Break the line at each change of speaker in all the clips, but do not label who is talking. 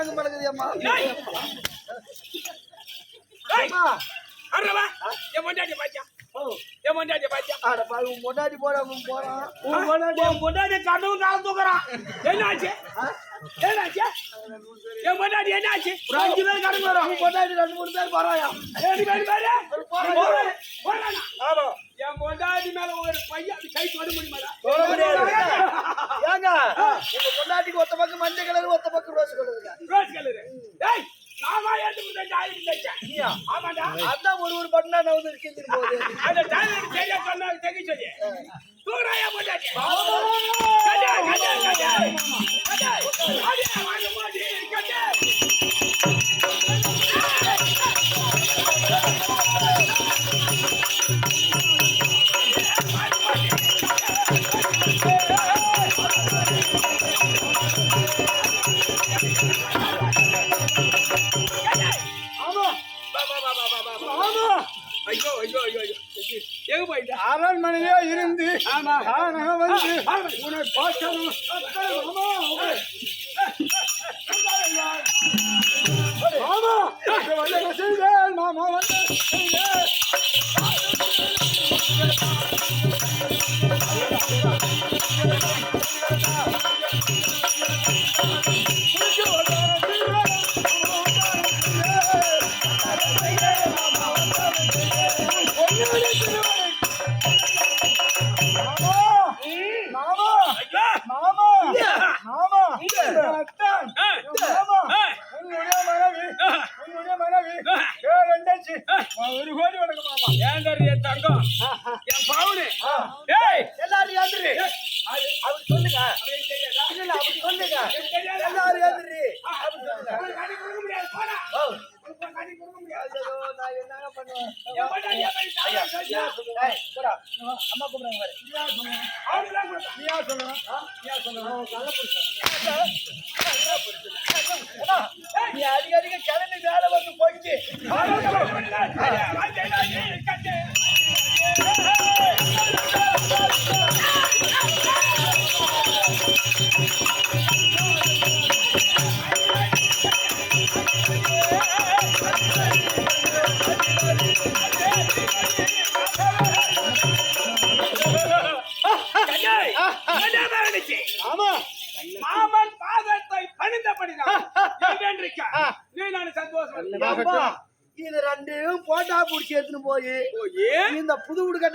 தாங்க மாட்டேங்குது அம்மா. அம்மா.
அறவா, என் பொண்டாட்டிய பாத்தியா? என் பொண்டாட்டிய பாத்தியா?
அட பாரு உன் பொண்டாட்டி போறான் போறான்
உன் பொண்டாட்டி- உன் பொண்டாட்டி கனவு காலம் தூக்குறான். என்னாச்சு? என்னாச்சு? என் பொண்டாட்டி என்னாச்சு? ஒரு அஞ்சு பேர் கடந்து வரோம்.
உன் பொண்டாட்டி ரெண்டு மூணு பேர் போறாயா
ஏழு பேர் பாரு.
போறானா?
என் பொண்டாட்டி மேல ஒரு பையன் அப்படி கை தொட முடியுமாடா?
ஏங்க உங்க பொண்டாட்டிக்கு ஒத்த பக்கம் மஞ்சள் கலர் ஒத்த பக்கம் ரோஸ் கலருங்க
ரோஸ் கலரு. ஏய், ஆயிரம் தச்சேன். ஆமாடா.
அதான் ஒரு ஒரு பட்டனா நான் வந்து இருக்கேன் போது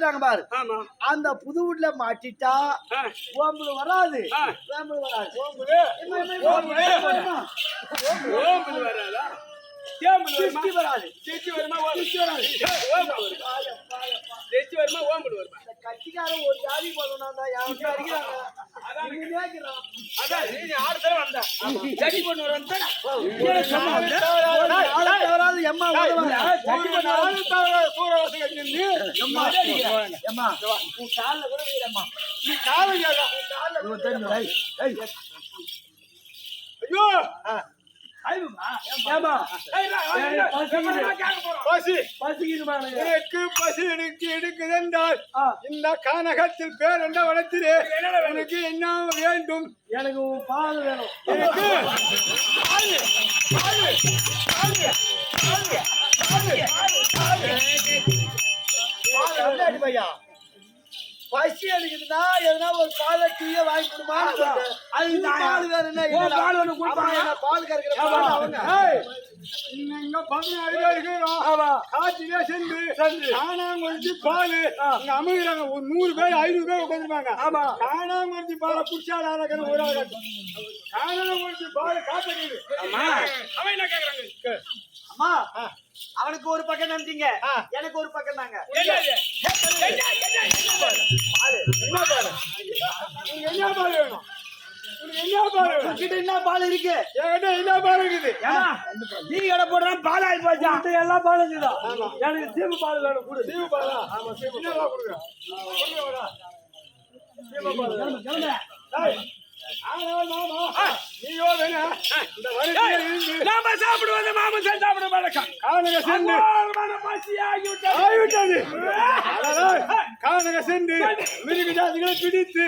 கட்டுறாங்க பாரு. அந்த புது வீட்டுல மாட்டிட்டா. ஓம்புல வராது. ஓம்புல வராது. ஓம்புல?
வராதா? வருமா?
திருஷ்டி வராது.
வருமா? வராது. வருமா? வருமா?
கட்சிக்காரன் ஒரு ஜாதி போடணும் தான் யாரும் அடிக்கிறாங்க?
அதான்.
நீ
ஆறு தடவை வந்த. சரி பண்ணு வந்த.
தவறாது, எம்மா
தவறாது, சூரவாசி கட்டிருந்து.
எம்மா, எம்மா, உன் கால்ல கூட வைக்கிறேம்மா.
நீ காலம் கேளா.
இவன் தெரியும், ஏய், ஏய்.
ஐயோ.
பசி.
எனக்கு.
எனக்கு பசி எடுக்கு எடுக்குதென்றால் இந்த கானகத்தில் பேர் என்ன
வேணும்?
எனக்கு என்ன வேண்டும்.
எனக்கு உன் பால் வேணும்.
எனக்கு.
பால் அடி பையா. பசி எடுக்குதுன்னா எதனா ஒரு பாலை டீயை வாங்கி கொடுமா அது பால்
ஓ,
என்னடா?
பால் வேணும், கொடுப்பாங்க.
என்ன பால் கறக்கிற பால் அவங்க?
இங்க பதினாறு இருக்கிறோம். காட்டிலே சென்று காணாங்குறிச்சி பால். இங்க அமுகிறாங்க ஒரு நூறு பேர் ஐநூறு பேர் உட்காந்துருப்பாங்க
ஆமா.
காணாங்குறிச்சி பாலை ஆளாக்கிற ஒரு ஆள் காணாங்குறிச்சி பால்
அம்மா, அவன் என்ன கேக்குறாங்க?
அம்மா அவனுக்கு ஒரு பக்கம்
ஆ.
எனக்கு ஒரு பக்கம் தாங்க?
என்ன,
பால் வேணும்? என்ன பால்
இருக்கு?
என்ன பால் இருக்குது?
டீ கடை போடுறான், பால் ஆகி போச்சா?
எல்லா பாலும் இருக்குதா? எனக்கு சீப்பு பால் வேணும் கொடு.
சீவு பாலா? ஆமா என்ன பால். கொடுக்குறேன்.
சீப்பு பால்.
நீயோ வேணா இந்த
நாம சாப்பிடுவது மாமிசம் சாப்பிட வழக்கம்
கானக சென்று ஆகிவிட்டது மிருக ஜாதிகளை பிடித்து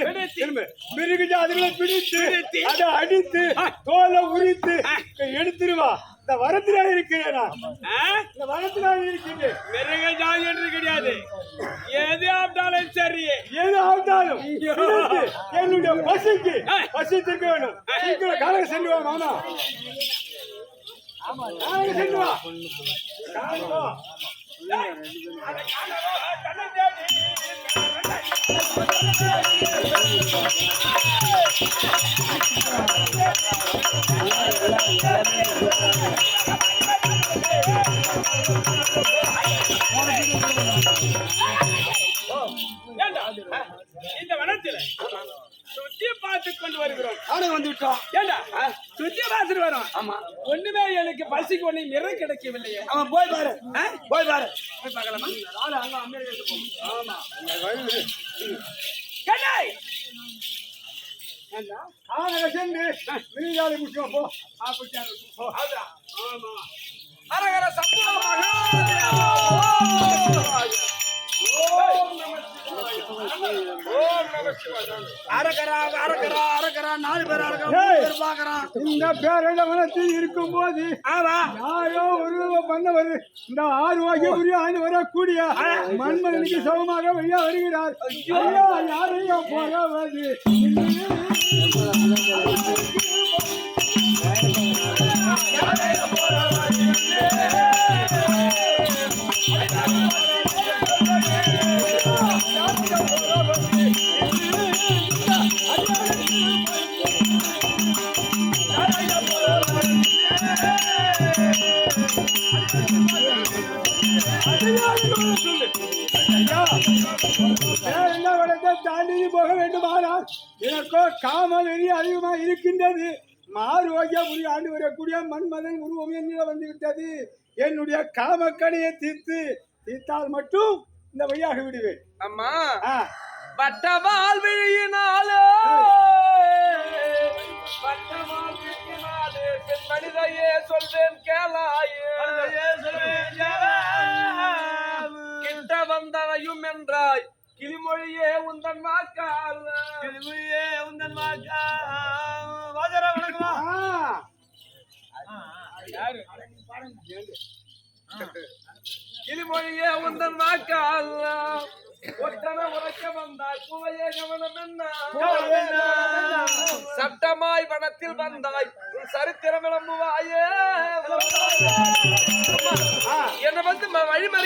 மிருக ஜாதிகளை பிடித்து
பிடித்து.
அதை அடித்து தோலை உரித்து எடுத்துருவா இந்த வரத்தினால் இருக்கிறேன்? இந்த வரத்தினால் இருக்கின்றேன்
மிருக ஜாதி என்று கிடையாது. எது ஆப்டாலும் சரி.
எது பிடித்து என்னுடைய பசிக்கு பசி தீர்க்க வேண்டும் சீக்கிரம் கானக சென்று வா மாமா. கானக சென்று வா. கானக வா.
இந்த வனத்தில். சுத்தி பார்த்து கொண்டு வருகிறோம்.
நானும் வந்து விட்டோம்
ஏண்டா? சுத்தி பார்த்துட்டு வரோம். ஆமா. ஒண்ணுமே எனக்கு பசிக்கு ஒண்ணு கிடைக்கவில்லையே
அவன் போய் பாரு? போய் பாரு.
போய் பார்க்கலாமா?
நானும் அங்க அமெரிக்கா போகணும்
ஆமா. கண்ணாய்
கானக சென்று ஜாதி முடிச்சோம் போ.
அதான். ஆமா.
அரக்கரா அரக்கரா நாலு பேர் பாக்குறான்
இந்த பேரண்ட வனத்தில் இருக்கும் போது யாரோ ஒரு பண்ணவர். இந்த ஆறு வகை உரிய ஆண்டு வரக்கூடிய மன்மகனுக்கு சமமாக ஐயா வருகிறார். ஐயா. யாரையா போறாவது வேண்டுமானால் எனக்கோ காம வெறி அதிகமாக இருக்கின்றது. மாறு வகை உரிய ஆண்டு வரக்கூடிய மன்மதன் உருவம் என்னிடம் வந்து விட்டது என்னுடைய காமக்கணியை தீர்த்து தீர்த்தால் மட்டும் இந்த வழியாக விடுவேன்.
அம்மா பட்டவால் விழியினாலே பட்டவால் விழியினாலே பெண் மனிதையே சொல்வேன் கேளாயே. கிட்ட வந்தனையும் என்றாய். கிளிமொழியே உந்தன் வாக்கால். கிளிமொழியே உந்தன் வாக்கால். வாஜர வணக்கமா? யாரு? கிளிமொழியே உந்தன் ஒற்றன உரைக்க வந்தாய் புவையே கவனம் என்ன? சட்டமாய் வனத்தில் வந்தாய் சரித்திரம் விளம்புவாயே. என்ன வந்து. யாரம்மா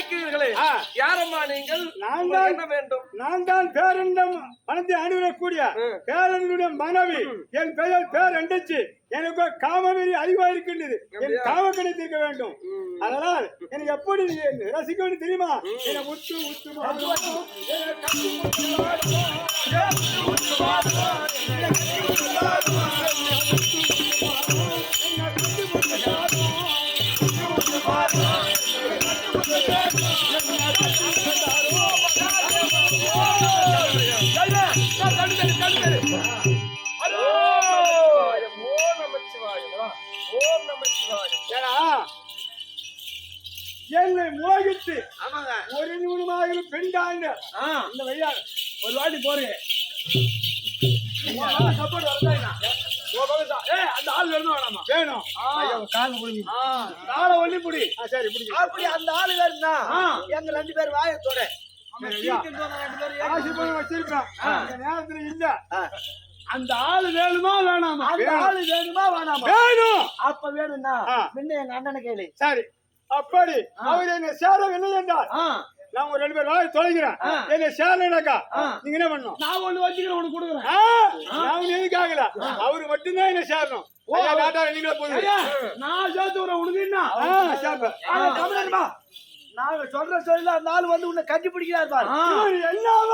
நீங்கள்
நான்
வேண்டும்
நான் தான் பேரண்டம் பணத்தை அணுகக்கூடிய பேரனுடைய மனைவி என் பெயர் பேரண்டச்சு எனக்கு காமவெறி அதிகமா இருக்கின்றது என் காமக்கணை தீர்க்க வேண்டும் அதனால் எனக்கு எப்படி நீ ரசிக்க வேண்டும் தெரியுமா என்னை உத்து உத்து ஏன்னா, என்னை மோகித்து
ஆமாங்க.
ஒரு நிமிடமாக பெண்டாங்க இந்த வழியாக
ஒரு வாட்டி போறேன்.
சப்போர்ட் ஏய் அந்த ஆள் வேணுமா வேணாமா?
வேணும்.
கால் முடிஞ்சு
ஆ. நாளை ஒண்ணி புடி.
சரி பிடிச்சி
அப்படி அந்த ஆளு வேணும்னா எங்க ரெண்டு பேர் வாயத்தோட.
பணம் வச்சிருக்கேன் இந்த நேரத்துல இல்ல. அந்த ஆளு வேணுமா வேணாமா?
அந்த. ஆளு வேணுமா வேணாமா?
வேணும்.
அப்ப வேணும்னா. முன்ன எங்க அண்ணனை கேளு.
சரி. அப்படி. அவர் என்ன சேரவில்லை என்றால் நான் ஒரு ரெண்டு பேர் வாயை தொலைகிறேன் என்ன சேரலனாக்கா நீங்க என்ன பண்ணணும்?
நான் ஒண்ணு வச்சுக்கிறேன் உனக்கு கொடுக்குறேன்.
நான் எதுக்காகல? அவரு மட்டும்தான் என்ன சேரணும்.
நான் சேர்த்து உனக்கு என்ன. தமிழர்மா நாங்க சொல்ற சொல்ல அந்த ஆள் வந்து உன்னை கட்டி பிடிக்கிறார் பாரு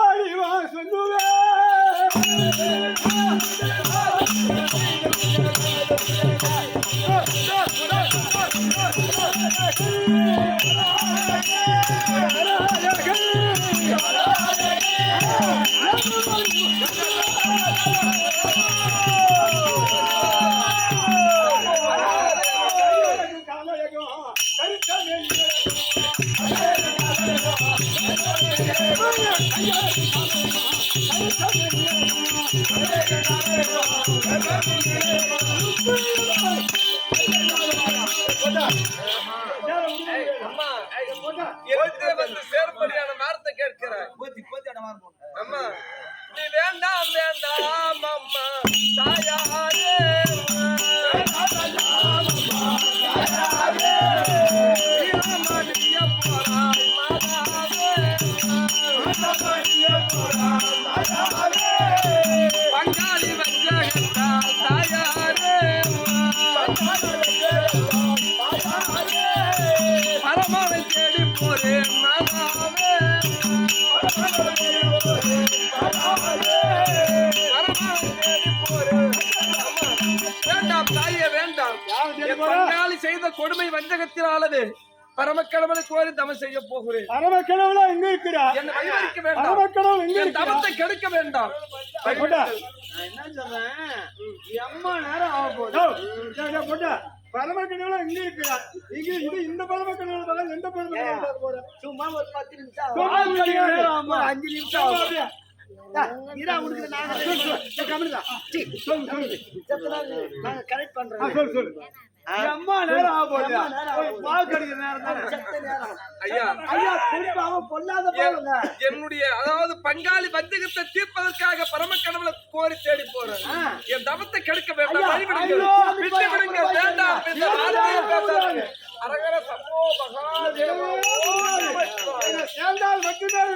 அறிவா சொல்லுவேன்
எதிரே வந்து சேர்ப்படியான
மாறு போடு.
அம்மா நீ வேண்டாம் வேண்டாம் அம்மா. தாயாரே. நீலமணிய செய்த கொடுமை வஞ்சகத்தினாலது பரமக்கடவுளை கோரி தவம் செய்ய போகிறேன்.
பரமக்கடவுளா எங்க இருக்கிறா?
என்னை வழிமறிக்க வேண்டாம்.
பரமக்கடவுள் எங்க
தவத்தை கெடுக்க வேண்டாம்.
போட்டா.
நான் என்ன சொல்றேன் எம்மா நேரம் ஆக போகுது.
டேய், போட்டா பரமக்கடவுளா எங்க இருக்கிறா. இங்க இது இந்த பரமக்கடவுள் தான் எந்த பரமக்கடவுள் பார்க்க போற?
சும்மா ஒரு பத்து நிமிஷம்
சும்மா
ஆகும்.
ஒரு நிமிஷம்.
இரா உனக்கு நாங்க
சொல்லு சொல்லு.
செத்த நாள் நாங்க
ஆ,
பண்றோம்.
சொல்லு சொல்லு. அம்மா நேரம் ஆக போகுது.
எம்மா நேரம் ஆக போகுது.
பால் கடிக்கிற நேரம் தானே?
செத்த நேரம்.
ஐயா.
ஐயா, திரும்ப அவன் பொல்லாத பாவங்க.
என்னுடைய அதாவது பங்காளி வஞ்சகத்தை தீர்ப்பதற்காக பரமக்கடவுளை கோரி தேடி போறேன். என் தவத்தை கெடுக்க வேண்டாம். விட்டு விடுங்க. அரகர சம்போ மகாதேவா.
சேர்ந்தால் மட்டும்தான்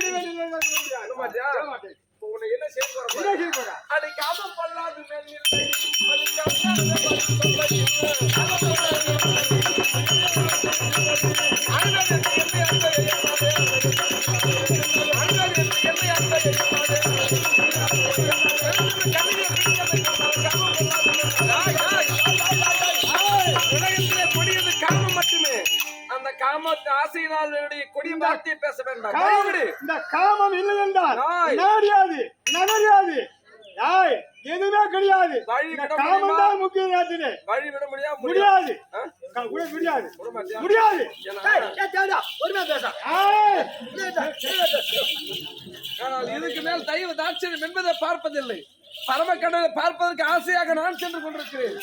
என்னுடைய கொடிய வார்த்தையை பேச வேண்டாம்.
இந்த காமம் இல்லை என்றால். நாடியாது நகரியாது யாய் எதுவுமே கிடையாது காமம் தான்
வழி விட முடியாது.
முடியாது முடியாது? முடியாது
பொறுமையா பேச.
ஆனால் இதுக்கு மேல் தயவு தாட்சியம் என்பதை பார்ப்பதில்லை. பரமக்கடலை பார்ப்பதற்கு ஆசையாக நான் சென்று கொண்டிருக்கிறேன்.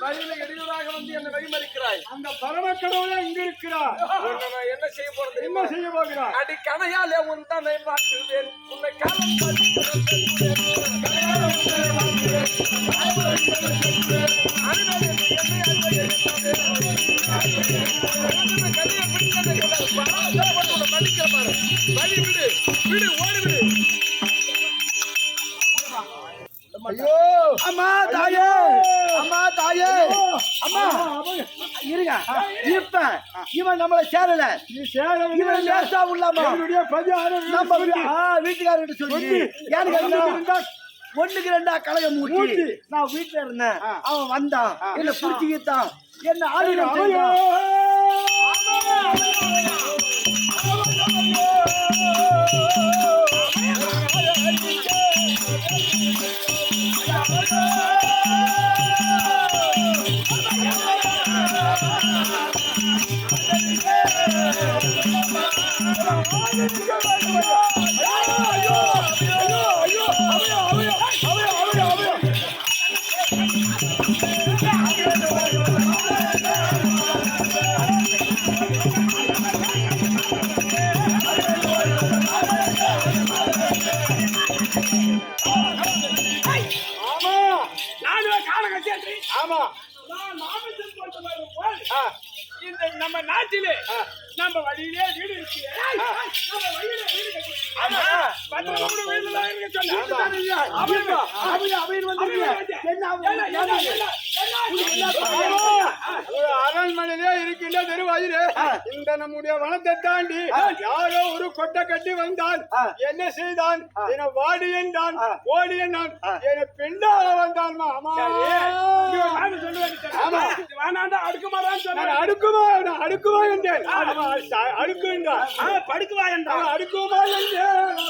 வழியில இடையூறாக வந்து என்னை வழிமறிக்கிறாய்.
அந்த பரமக்கடவுளே இங்க இருக்கிறார்.
என்ன செய்ய போறது
என்ன? செய்ய போகிறார்?
அடி கணையாலே உன் மாற்றுவேன். உன்னை காலம்
அம்மா தாயே. அம்மா தாயே. அம்மா. இருங்க. இப்ப இவன் நம்மள சேரல. இவன் லேசா உள்ளாமா? நம்ம வீட்டுக்காரர்கிட்ட சொல்லி. ஏன்னு கேட்டா ஒண்ணுக்கு ரெண்டா கலகம் மூட்டி. நான் வீட்டுல இருந்தேன். அவன் வந்தான். என்ன புடிச்சுக்கிட்டான் என்ன ஆளுநர் என்ன
அரண்மனையிலே இருக்கின்ற தெருவாயிலே இந்த நம்முடைய வனத்தை தாண்டி யாரோ ஒரு கொட்டை கட்டி வந்தான் என்ன செய்தான்? என வாடி என்றான் ஓடி என்றான். என பெண்ணாக வந்தான். அடுக்குமா என்றேன். அடுக்கு என்றான்
படுக்குவா என்றான்
அடுக்குமா என்றேன்.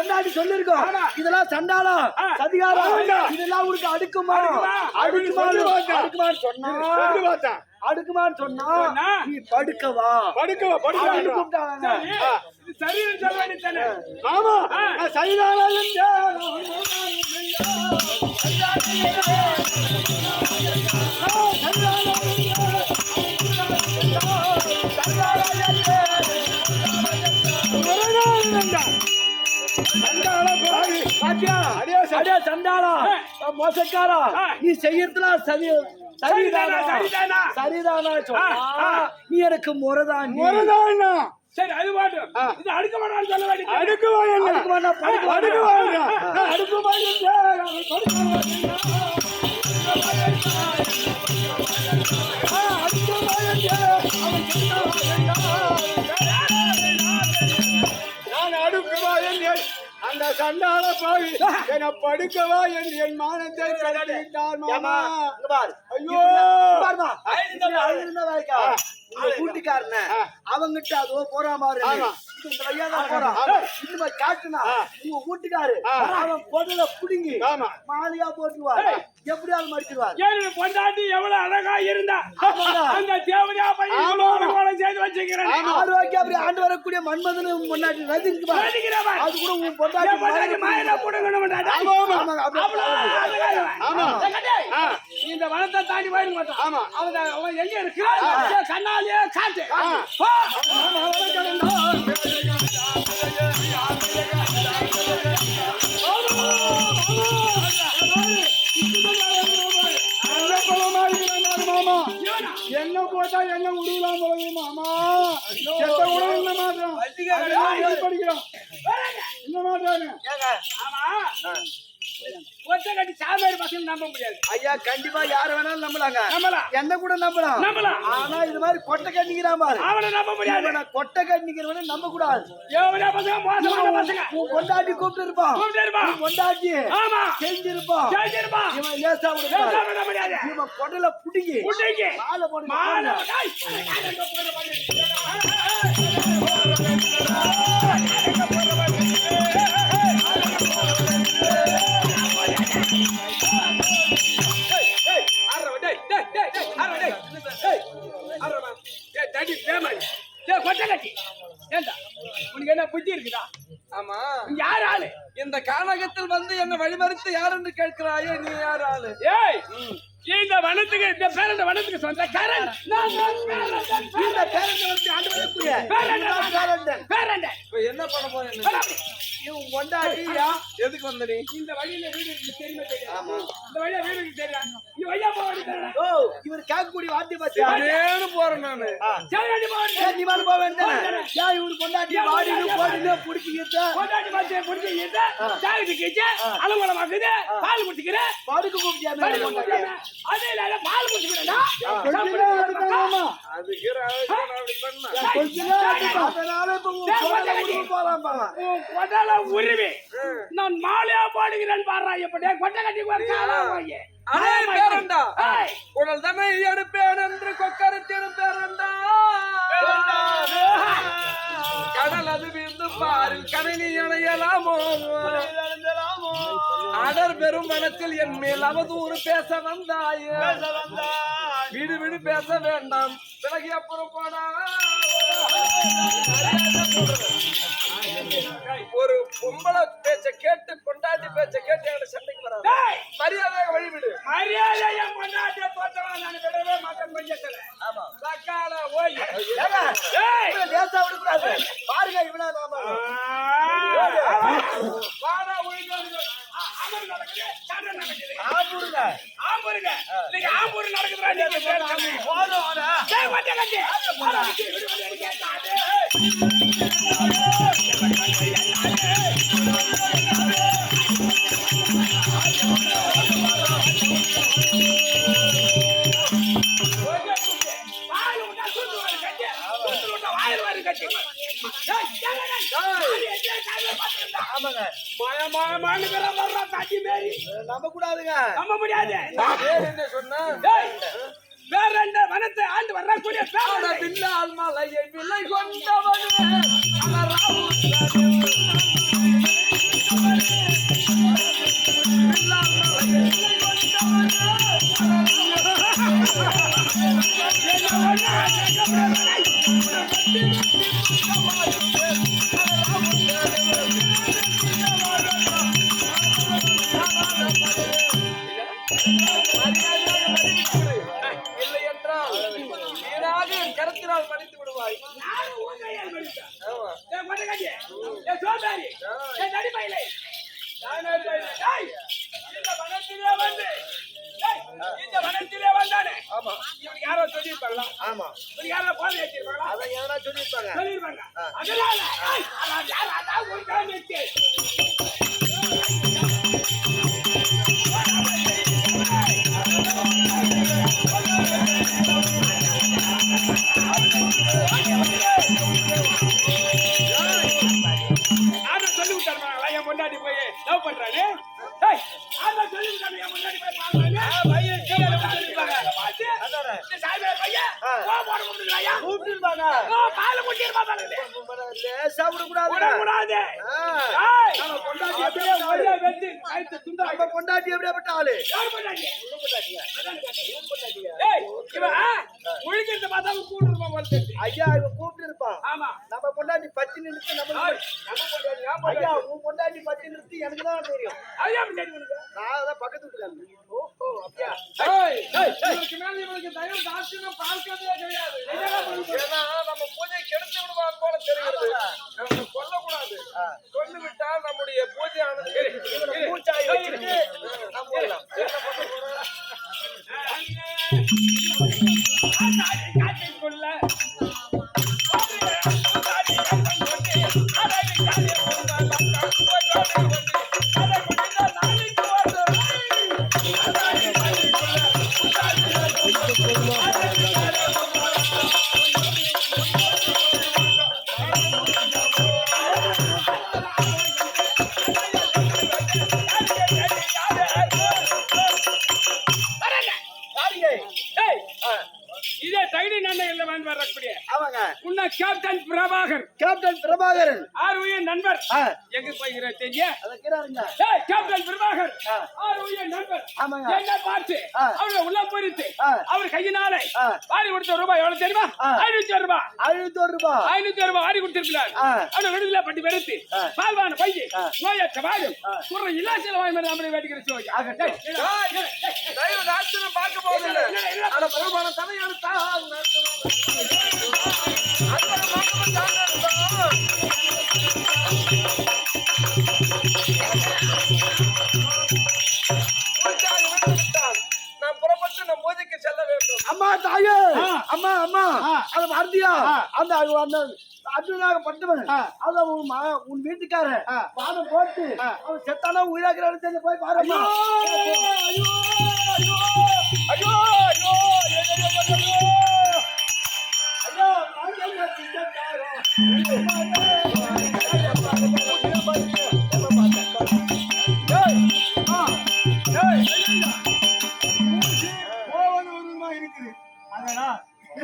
முன்னாடி சொல்லிருக்கோம். இதெல்லாம் சண்டாளம். சதிகாரம். இதெல்லாம் உனக்கு அடுக்குமா?
அடுக்குமா?
சொன்னா. அடுக்குமான்னு சொன்னா? நீ படுக்கவா?
படுக்கவா, படுக்கவா.
அப்படின்னு கூப்பிட்டாங்க.
சரி.
ஆமா. சரிதானா அடியே
சண்டாளா. மோசக்காரா. நீ செய்யறதுலாம் சரி சரிதானா. நீ எனக்கு முறைதான்.
முறைதானா?
சரி அது பாட்டும்
ஆ.
இது அடுக்க மாட்டான்னு சொல்ல
என்றால் அந்த சண்டாள பாவி என படுக்கவா என்று என் மானத்தை கடத்திட்டார் மாமா. ஐயோ.
பாரும்மா. அவங்கிட்ட அதோ போறா மாதிரி இந்த வழியா தான் போறான். இன்னும் காட்டுனா. உங்க வீட்டுக்காரு. அவன் பொருளை புடுங்கி
ஆமா.
மாலையா போட்டுருவார்
ஏய்.
எப்படியாவது மடிச்சிருவார்
ஏழு பொண்டாட்டி எவ்வளவு அழகா இருந்தா. அந்த தேவதையா பையன்
ஆமா.
கோலம் செய்து வச்சுக்கிறேன்
ஆமா.
ஆரோக்கிய அப்படி ஆண்டு வரக்கூடிய மன்மதனு.
வேடிக்கிறவன்.
அது கூட உன் பொண்டாட்டி
பொண்டாட்டி மாயில. நீ இந்த வனத்தை தாண்டி போயிட மாட்டான்
ஆமா.
அவன் அவன் எங்க இருக்கு சே, கண்ணாலேயே காட்டு
என்ன போட்டா என்ன உருவலாம் போகுது மாமா செத்த கூட என்ன மாட்டோம் படிக்கிறோம் என்ன மாட்டாங்க
ஒற்றை கட்டி சாமியார் பசங்க நம்ப முடியாது
ஐயா கண்டிப்பா யார வேணாலும் நம்பலாங்க.
நம்பலாம்.
என்ன கூட நம்பலாம்.
நம்பலாம்.
ஆனா இது மாதிரி கொட்டை கட்டிக்கிறான் பாரு.
அவனை நம்ப முடியாது.
கொட்டை கட்டிக்கிறவன நம்ப கூடாது.
எவனே பசங்க மோசமான பசங்க
உன் கொண்டாட்டி கூப்பிட்டு இருப்பான்
கூப்பிட்டு இருப்பான்.
உன் கொண்டாட்டி
ஆமா.
செஞ்சிருப்பான்.
ஜெயிச்சிருப்பான்
இவன் லேசா
விட முடியாது.
இவன் கொடல புடுங்கி
புடிங்க.
மாலை போட்டு
மாலை
போடுங்க.
தடி, பேமாரி. ஏய், கொட்டை கட்டி. ஏண்டா, உனக்கு என்ன புத்தி இருக்குதா?
ஆமா.
யார் ஆளு?
இந்த கானகத்தில் வந்து என்ன வழிமறித்து யார் என்று கேட்கிறாயே நீ யார் ஆளு?
ஏய் இந்த வனத்துக்கு இந்த பேர் இந்த வனத்துக்கு சொந்தக்காரன்
இந்த பேரண்ட. வந்து ஆண்டு.
பேரண்டன்.
இப்ப என்ன பண்ண போறேன்.
இவன் கொண்டாட்டியா
எதுக்கு வந்த நீ?
இந்த வழியில வீடு தெரியுமா தெரியாது? இந்த வழியா வீடு இருக்கு தெரியா நீ வழியா போக வேண்டியது
ஓ இவர் கேட்கக்கூடிய வார்த்தை பாத்தியா?
போறேன் நானு.
வேண்டியது
ஏன் நீ மேல போக இவரு கொண்டாட்டி வாடினு போடினு புடிச்சிக்கிட்ட.
கொண்டாடி பார்த்து பிடிச்சிக்கிட்டு? சாகிட்டு கிச்சு அலங்குளமாக்குது பால் குடிச்சிக்கிறேன்
படுக்க
குடிச்சிக்கிறேன் அதே இல்லாத பால் குடிச்சிக்கிறேன்
அது கீர
அதனால இப்ப உருவி.
நான் மாலையா பாடுகிறேன் பாடுறா எப்படியே கொட்டை கட்டி
பேரண்டா. உடல் தன்னை எடுப்பேன் என்று கொக்கரத்திடும் பேரண்டா. கடல் அது வீழ்ந்து பாரில் கணினி அணையலாமோ? அடர் பெரும் வனத்தில் என் மேல் அவதூறு பேச வந்தாய். வீடு வீடு பேச வேண்டாம். விலகி அப்புறம் போனா ஒரு பொம்பளை பேச்ச கேட்டு கொண்டாட்டி பேச்ச கேட்டு எங்களை சண்டைக்கு வராது. மரியாதையாக வழிவிடு.
மரியாதைய கொண்டாட்டிய தோற்றவன் நான் விடவே மாட்டேன் கொஞ்சத்துல சக்கால ஓய்.
லேசா விடக்கூடாது. பாருங்க இவனா நாம.
வாடா உயிர் வந்து
ஆம்பூருங்க
இன்னைக்கு ஆம்பூர் நடக்குதுடா நீங்க போதும் வாடா டேய் வண்டி கட்டி வாயில விட்டா சுத்து வர கட்டி. சுத்து விட்டா வாயில வர கட்டி.
ஆமாங்க.
மாய மாய மாயங்கிற வர்ற தாச்சி மாரி
நம்ப கூடாதுங்க
நம்ப முடியாது வேற என்ன வனத்தை ஆண்டு
வர்ற
கூடிய
பிள்ளை ஆல்மாலையை பிள்ளை கொண்டவனே.
சொல்லியிருப்பாங்களா?
ஆமா.
யாரோ போன் வச்சிருப்பாங்களா
அதான் எதனா சொல்லியிருப்பாங்க?
சொல்லியிருப்பாங்க. அதனால அதான் யார் அதான் ஒரு பத்தி
நிறுத்து நம்ம. ஐயா உன் பொண்டாட்டி பத்தி நிறுத்தி எனக்கு தான் தெரியும்? நான் தான் பக்கத்து வீட்டுக்காரன் ஓஹோ அப்படியா?
தயவு தாட்சியம் கிடையாது.
ஏன்னா நம்ம பூஜை கெடுத்து விடுவான் போல தெரிகிறது. நம்ம கொல்லக்கூடாது கொண்டு விட்டால் நம்முடைய பூஜை ஆனது
பூச்சாய் நம்ம
ஏய், இதே தைடி நன்மைகள் வந்து வரக்கூடிய
ஆமாங்க
உன்ன கேப்டன் பிரபாகர்
கேப்டன் பிரபாகரன்
ஆர்விய நண்பர் எங்க போகிற தெரியா கேப்டன் பிரபாகர். ஆர்விய நண்பர்
ஆமாங்க.
என்ன பார்த்து. அவரை உள்ள
ஆ.
அவர் கையினாலே. வாரி கொடுத்த ரூபாய் எவ்வளவு தெரியுமா. ஐநூத்தி ஒரு ரூபாய்
அழுநூத்தி ரூபாய்
ஐநூத்தி ஒரு ரூபாய் வாரி கொடுத்திருக்கிறார். அவனை விடுதலை பட்டி வெறுத்து. பால்வான பையன். நோயற்ற வாயும் குற இலாசில வாய் மேல நம்மளை வேடிக்கிற சோயா
ஆகட்டும்.
தயவு பார்க்க போவதில்லை
அம்மா. அம்மா. அது மறந்தியா. அந்த அந்த அர்ஜுனாக பட்டவன். அத உன் உன் வீட்டுக்காரன். பாதம் போட்டு. அவன் செத்தானா உயிராக்கிறான்னு போய் பாருமா
போவது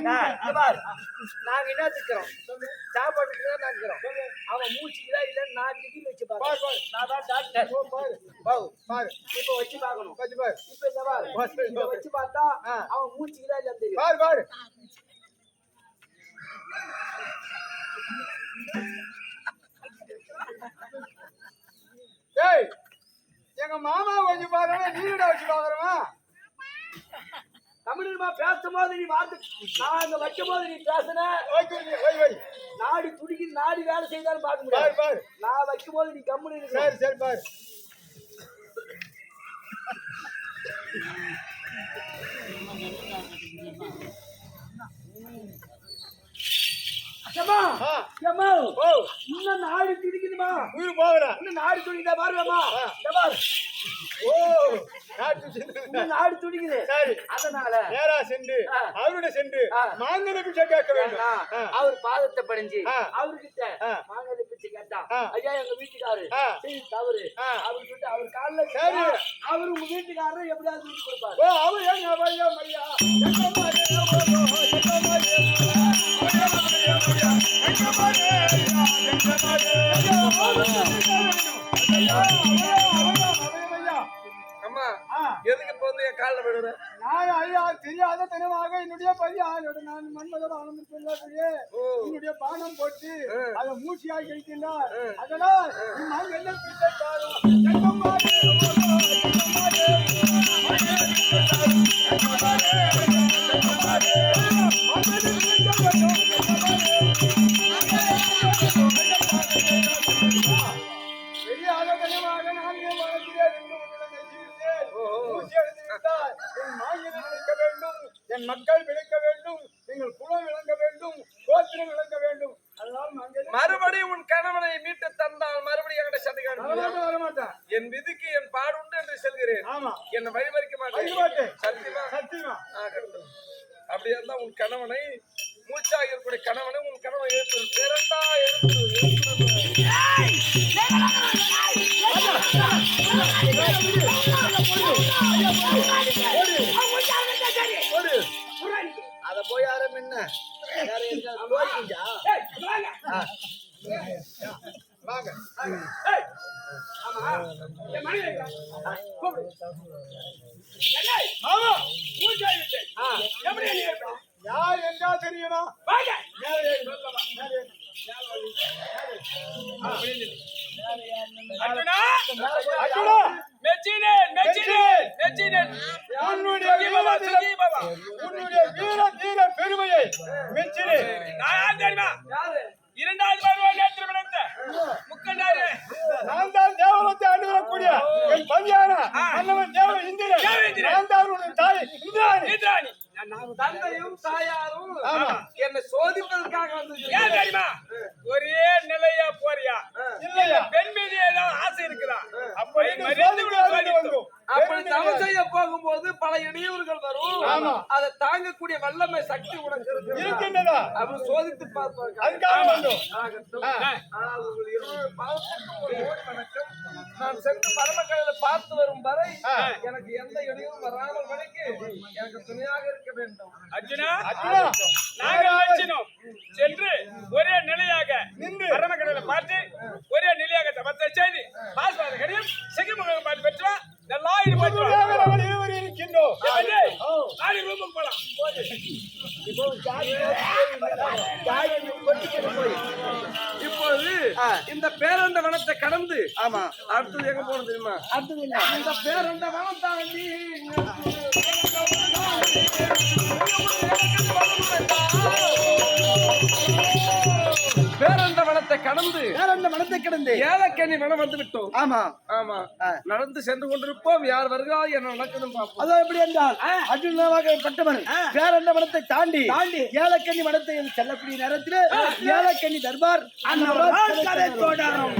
நாங்க என்ன திக்கிறோம் சாப்பாட்டுக்கு தான் நாக்கிறோம் அவன் மூச்சுக்குதா இல்ல நான் டிக்கி வச்சு பாரு. நான் தான் டாக்டர் பாரு. பாரு இப்ப வச்சு பார்க்கணும். வச்சு பாரு. இப்ப பாரு. இத வச்சு பார்த்தா அவன் மூச்சுக்குதா இல்ல தெரியும். பாரு பாரு.
ஏய் எங்க மாமா கொஞ்சம் பாருங்க நீட வச்சு பாக்குறவன்
தமிழ்மா பேசும்போது நீ வார்த்தை நான் அங்க வைக்கும் போது நீ பேசுன. நாடி துடிக்குது நாடி வேலை செய்தாலும் பார்க்க
பாரு
முடியாது நான் வைக்கும் போது நீ கம்முனு
சரி
இருக்க
சரி பாரு.
இன்னும் நாடி துடிக்குதுமா
உயிர் போகிறேன்
இன்னும் நாடி துடிக்குதா பாருங்கம்மா நாடி துடிக்குது
சரி
அதனால
நேரா சென்று. அவருடைய சென்று
ஆ.
மாங்கன பிச்சை கேட்க வேண்டும்.
அவர் பாதத்தை படைஞ்சு. அவர்கிட்ட
ஆ.
மாங்கல்ய பிச்சை கேட்டா. ஐயா எங்க வீட்டுக்காரு தவறு. அவர் கிட்ட அவர் காலில்
சரி.
அவர் உங்க வீட்டுக்காரர் எப்படியாவது வீட்டு கொடுப்பாரு
அவர் ஏங்க ஐயா
எதுக்கு இப்ப வந்து என் காலில் விடுற
நான் ஐயா தெரியாத தனமாக என்னுடைய பையன் நான் மன்மத பானம் சொல்லக்கூடிய என்னுடைய பானம் போட்டு அதை மூச்சியாய் கழிக்கின்றார். அதனால் நான் என்ன பிடித்தாலும் என் மக்கள் விளக்க வேண்டும் எங்கள் குலம் விளங்க வேண்டும் கோத்திரம் விளங்க வேண்டும். அதனால் நாங்கள்
மறுபடியும் உன் கணவனை மீட்டு தந்தால் மறுபடியும் என்கிட்ட சண்டை?
வரமாட்டேன்
என் விதிக்கு என் பாடுண்டு என்று செல்கிறேன்.
ஆமா.
என்னை வழிமறிக்க
வைக்க
மாட்டேன் சத்தியமா?
சத்தியமா.
அப்படியா இருந்தா உன் கணவனை மூச்சாக இருக்கக்கூடிய கணவனை உன் கணவன் எழுப்பு பிறந்தா எழுப்பு
ஆமா யார் எங்கா தெரியுமா மேலே ஏறு, சொல்லலாம். மேலே ஏறு.
அர்ஜுனா
அர்ஜுனா,
மெச்சினேன் மெச்சினேன் மெச்சினேன்
உன்னுடைய
சுகி பாபா
வீர
சுகி பாபா
உன்னுடைய வீர தீர பெருமையை மெச்சினேன்
நான் யார் தெரியுமா இரண்டாவது பருவம் நேற்று விளைந்த முக்கண்டாரு
நான் தான் தேவலத்தை ஆண்டு வரக்கூடிய என் பவியான அண்ணவன் தேவ இந்திரன்
தேவ இந்திரன்.
நான் தான் உன்னுடைய தாய் இந்திராணி
இந்திராணி
தந்தையும் தாயாரும்
ஆமா.
என்னை சோதிப்பதற்காக வந்து
ஒரே நிலையா போறியா?
இல்லையா
பெண் மீது ஏதாவது ஆசை இருக்குதா?
அப்படி
அதை மறித்து விட
சோதிக்காதது
சோதித்தோம்.
அப்படி தவம் செய்ய போகும்போது பல இடையூறுகள் வரும்.
ஆமா.
அதை தாங்கக்கூடிய வல்லமை சக்தி உனக்கு இருக்கு.
இருக்கின்றதா?
அப்படி சோதித்து பார்ப்பாங்க. நான் சென்று பரமக்கடலை பார்த்து வரும் வரை. எனக்கு எந்த இடையூறும் வராமல் வரைக்கு எனக்கு துணையாக இருக்க வேண்டும்.
அர்ஜுனா
அர்ஜுனா.
நாங்கள் மெச்சினோம் சென்று ஒரே நிலையாக
நின்று.
பரமக்கடலை பார்த்து ஒரே நிலையாக தபத்தை செய்து பாஸ்வாத கடியம் செகிமுகம் பார்த்து பெற்றா
இருக்கின்றோம்
இப்பொழுது இந்த பேரண்ட வனத்தை கடந்து
ஆமா.
அடுத்தது எங்க போகணும் தெரியுமா?
அடுத்தது
இந்த பேரண்ட வனம் தாண்டி வனத்தை கடந்து
வேற அந்த மனத்தை கிடந்து?
ஏலக்கனி வனம் வந்து விட்டோம்.
ஆமா.
ஆமா. நடந்து சென்று கொண்டிருப்போம். யார் வருகிறார் என்ன நடக்குதுன்னு பார்ப்போம்.
அதோ எப்படி என்றால் அர்ஜுனமாக பட்டவன் வேறண்ட மனத்தை தாண்டி தாண்டி. ஏலக்கண்ணி மனத்தை செல்லக்கூடிய நேரத்தில் ஏலக்கண்ணி தர்பார் அந்த தொடரும்.